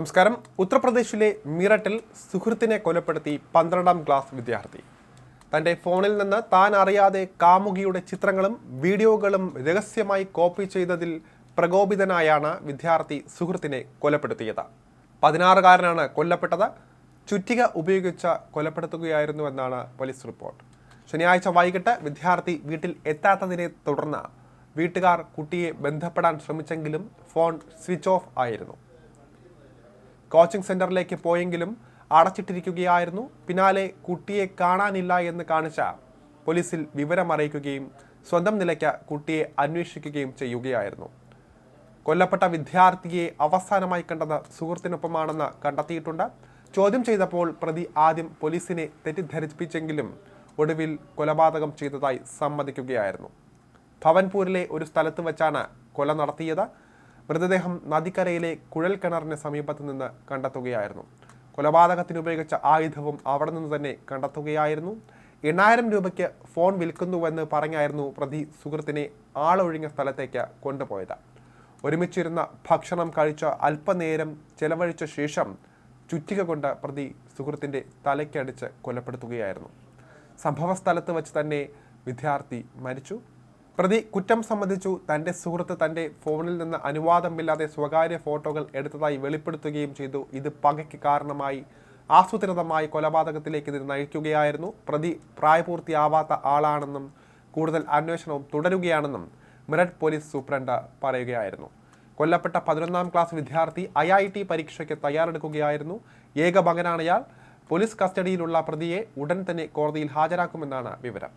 നമസ്കാരം. ഉത്തർപ്രദേശിലെ മീററ്റിൽ സുഹൃത്തിനെ കൊലപ്പെടുത്തി പന്ത്രണ്ടാം ക്ലാസ് വിദ്യാർത്ഥി. തന്റെ ഫോണിൽ നിന്ന് താൻ അറിയാതെ കാമുകിയുടെ ചിത്രങ്ങളും വീഡിയോകളും രഹസ്യമായി കോപ്പി ചെയ്തതിൽ പ്രകോപിതനായാണ് വിദ്യാർത്ഥി സുഹൃത്തിനെ കൊലപ്പെടുത്തിയത്. പതിനാറുകാരനാണ് കൊല്ലപ്പെട്ടത്. ചുറ്റിക ഉപയോഗിച്ച് കൊലപ്പെടുത്തുകയായിരുന്നുവെന്നാണ് പോലീസ് റിപ്പോർട്ട്. ശനിയാഴ്ച വൈകിട്ട് വിദ്യാർത്ഥി വീട്ടിൽ എത്താത്തതിനെ തുടർന്ന് വീട്ടുകാർ കുട്ടിയെ ബന്ധപ്പെടാൻ ശ്രമിച്ചെങ്കിലും ഫോൺ സ്വിച്ച് ഓഫ് ആയിരുന്നു. കോച്ചിംഗ് സെന്ററിലേക്ക് പോയെങ്കിലും അടച്ചിട്ടിരിക്കുകയായിരുന്നു. പിന്നാലെ കുട്ടിയെ കാണാനില്ല എന്ന് കാണിച്ച പോലീസിൽ വിവരമറിയിക്കുകയും സ്വന്തം നിലയ്ക്ക് കുട്ടിയെ അന്വേഷിക്കുകയും ചെയ്യുകയായിരുന്നു. കൊല്ലപ്പെട്ട വിദ്യാർത്ഥിയെ അവസാനമായി കണ്ടത് സുഹൃത്തിനൊപ്പമാണെന്ന് കണ്ടെത്തിയിട്ടുണ്ട്. ചോദ്യം ചെയ്തപ്പോൾ പ്രതി ആദ്യം പോലീസിനെ തെറ്റിദ്ധരിപ്പിച്ചെങ്കിലും ഒടുവിൽ കൊലപാതകം ചെയ്തതായി സമ്മതിക്കുകയായിരുന്നു. ഭവൻപൂരിലെ ഒരു സ്ഥലത്ത് വെച്ചാണ് കൊല നടത്തിയത്. മൃതദേഹം നദിക്കരയിലെ കുഴൽക്കിണറിന് സമീപത്ത് നിന്ന് കണ്ടെത്തുകയായിരുന്നു. കൊലപാതകത്തിന് ഉപയോഗിച്ച ആയുധവും അവിടെ നിന്ന് തന്നെ കണ്ടെത്തുകയായിരുന്നു. എണ്ണായിരം രൂപയ്ക്ക് ഫോൺ വിൽക്കുന്നുവെന്ന് പറഞ്ഞായിരുന്നു പ്രതി സുഹൃത്തിനെ ആളൊഴിഞ്ഞ സ്ഥലത്തേക്ക് കൊണ്ടുപോയത്. ഒരുമിച്ചിരുന്ന ഭക്ഷണം കഴിച്ച അല്പനേരം ചെലവഴിച്ച ശേഷം ചുറ്റിക കൊണ്ട് പ്രതി സുഹൃത്തിന്റെ തലയ്ക്കടിച്ച് കൊലപ്പെടുത്തുകയായിരുന്നു. സംഭവ സ്ഥലത്ത് വെച്ച് തന്നെ വിദ്യാർത്ഥി മരിച്ചു. പ്രതി കുറ്റം സംബന്ധിച്ചു തന്റെ സുഹൃത്ത് തന്റെ ഫോണിൽ നിന്ന് അനുവാദമില്ലാതെ സ്വകാര്യ ഫോട്ടോകൾ എടുത്തതായി വെളിപ്പെടുത്തുകയും ചെയ്തു. ഇത് പകയ്ക്ക് കാരണമായി ആസൂത്രിതമായി കൊലപാതകത്തിലേക്ക് ഇത് നയിക്കുകയായിരുന്നു. പ്രതി പ്രായപൂർത്തിയാവാത്ത ആളാണെന്നും കൂടുതൽ അന്വേഷണവും തുടരുകയാണെന്നും മിററ്റ് പോലീസ് സൂപ്രണ്ട് പറയുകയായിരുന്നു. കൊല്ലപ്പെട്ട പതിനൊന്നാം ക്ലാസ് വിദ്യാർത്ഥി ഐ ഐ ടി പരീക്ഷയ്ക്ക് തയ്യാറെടുക്കുകയായിരുന്നു. ഏക പോലീസ് കസ്റ്റഡിയിലുള്ള പ്രതിയെ ഉടൻ തന്നെ കോടതിയിൽ ഹാജരാക്കുമെന്നാണ് വിവരം.